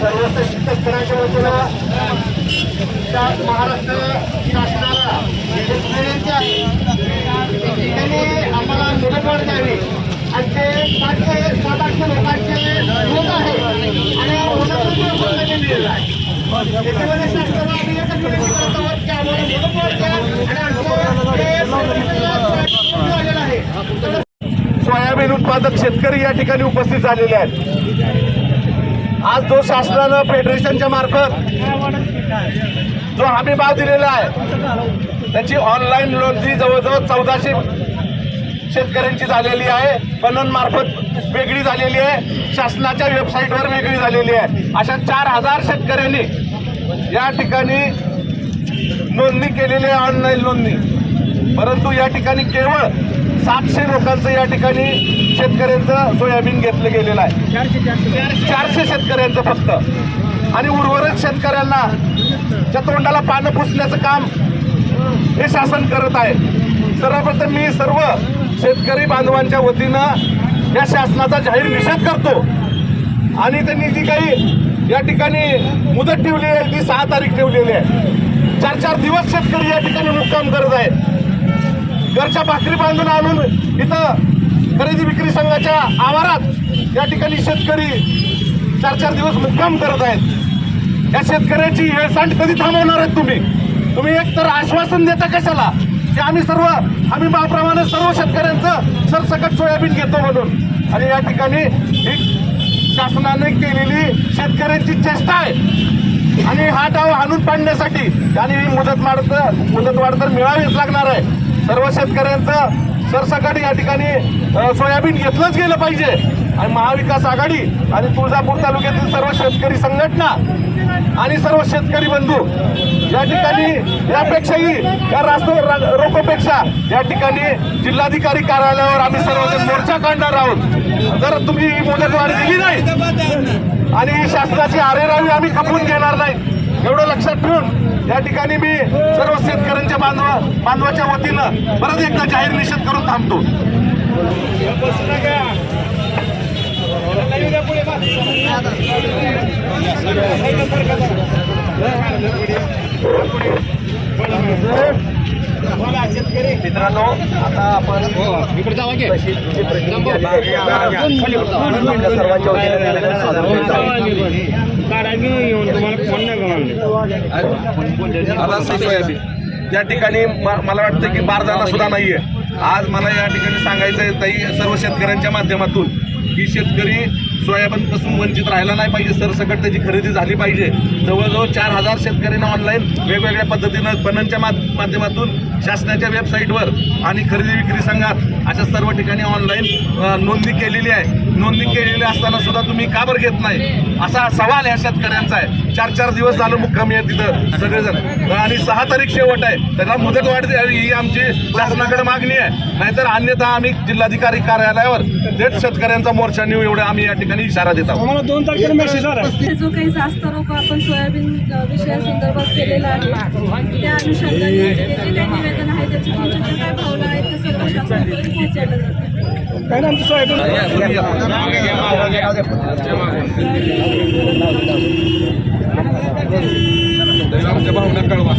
सर्व शेतकऱ्यांच्या वतीनं त्या महाराष्ट्र शासनाला विनंती आहे आम्हाला मुदतवाढ द्यावी. आणि ते सातशे सात आठशे लोकांचे लोक आहे. आणि आहे. त्याच्यामध्ये शासनाला आम्ही एकच विनंती करत आहोत की आम्हाला द्या आणि सोयाबीन उत्पादक शेतकरी या ठिकाणी उपस्थित झालेले आहेत. आज जो शासनानं फेडरेशनच्या मार्फत जो हमी भाव दिलेला आहे त्याची ऑनलाईन नोंदणी जवळजवळ चौदाशे शेतकऱ्यांची झालेली आहे पणन मार्फत वेगळी झालेली आहे शासनाच्या वेबसाईटवर वेगळी झालेली आहे. अशा चार हजार शेतकऱ्यांनी या ठिकाणी नोंदणी केलेली आहे ऑनलाईन नोंदणी. परंतु या ठिकाणी केवळ सातशे लोकांचं या ठिकाणी शेतकऱ्यांचं सोयाबीन घेतलं गेलेलं आहे. चारशे शेतकऱ्यांचं फक्त. आणि उर्वरित शेतकऱ्यांना च्या तोंडाला पानं पुसण्याचं काम हे शासन करत आहे. सर्वप्रथम मी सर्व शेतकरी बांधवांच्या वतीनं या शासनाचा जाहीर निषेध करतो. आणि त्यांनी जी काही या ठिकाणी मुदत ठेवली आहे ती सहा तारीख ठेवलेली आहे. चार चार दिवस शेतकरी या ठिकाणी मुक्काम करत आहेत घरच्या भाकरी बांधून आणून इथं खरेदी विक्री संघाच्या आवारात या ठिकाणी शेतकरी चार चार दिवस मुक्काम करत आहेत. या शेतकऱ्याची हेळसांड कधी थांबवणार आहेत तुम्ही? तुम्ही एक तर आश्वासन देता कशाला? की आम्ही सर्व आम्ही माप्रमाणे सर्व शेतकऱ्यांचं सरसकट सोयाबीन घेतो म्हणून. आणि या ठिकाणी ही शासनाने केलेली शेतकऱ्यांची चेष्टा आहे. आणि हा डाव हाणून पाडण्यासाठी आणि मुदत वाढ तर मुदत वाढ तर मिळावीच लागणार आहे. सर्व शेतकऱ्यांचं सरसकट या ठिकाणी सोयाबीन घेतलंच गेलं पाहिजे. आणि महाविकास आघाडी आणि तुळजापूर तालुक्यातील सर्व शेतकरी संघटना आणि सर्व शेतकरी बंधू या ठिकाणी यापेक्षाही या रास्ता रा- रोकोपेक्षा या ठिकाणी जिल्हाधिकारी कार्यालयावर आम्ही सर्वजण मोर्चा काढणार आहोत. जर तुम्ही ही मुदतवाढ दिली नाही आणि शासनाची आरेरावी आम्ही खपवून घेणार नाही एवढं लक्षात ठेवून या ठिकाणी मी सर्व शेतकऱ्यांच्या बांधवा बांधवाच्या वतीनं परत एकदा जाहीर निषेध करून थांबतो मित्रांनो आता आपण सर्वांच्या वतीनं या ठिकाणी मला वाटतं की बारदाना सुद्धा नाहीये. आज मला या ठिकाणी सांगायचं आहे ताई सर्व शेतकऱ्यांच्या माध्यमातून की शेतकरी सोयाबीनपासून वंचित राहायला नाही पाहिजे सरसकट त्याची खरेदी झाली पाहिजे. जवळजवळ चार हजार शेतकऱ्यांना ऑनलाईन वेगवेगळ्या पद्धतीनं पणनच्या माध्यमातून शासनाच्या वेबसाईटवर आणि खरेदी विक्री संघात अशा सर्व ठिकाणी ऑनलाईन नोंदणी केलेली आहे. नोंदणी केलेली असताना सुद्धा तुम्ही का बरं घेत नाही? असा सवाल ह्या शेतकऱ्यांचा आहे. चार चार दिवस झालं मुक्कामी आहे तिथं सगळेजण. आणि सहा तारीख शेवट आहे. त्याला मुदत वाढ द्यावी ही आमची शासनाकडे मागणी आहे. नाहीतर अन्यथा आम्ही जिल्हाधिकारी कार्यालयावर थेट शेतकऱ्यांचा मोर्चा नेऊ एवढे आम्ही या ठिकाणी इशारा देत आहोत. आम्हाला दोन तारखेला मेसेज जो काही जास्त रोग आपण सोयाबीन विषयासंदर्भात केलेला आहे त्या अनुषंगाने हे जे काही निवेदन आहे त्याची तुमच्या काय भावना आहेत ते सर्व शासनापर्यंत पोहोचवलं जातं काय ना आमचं सोयाबीन आमच्या भावना कळवा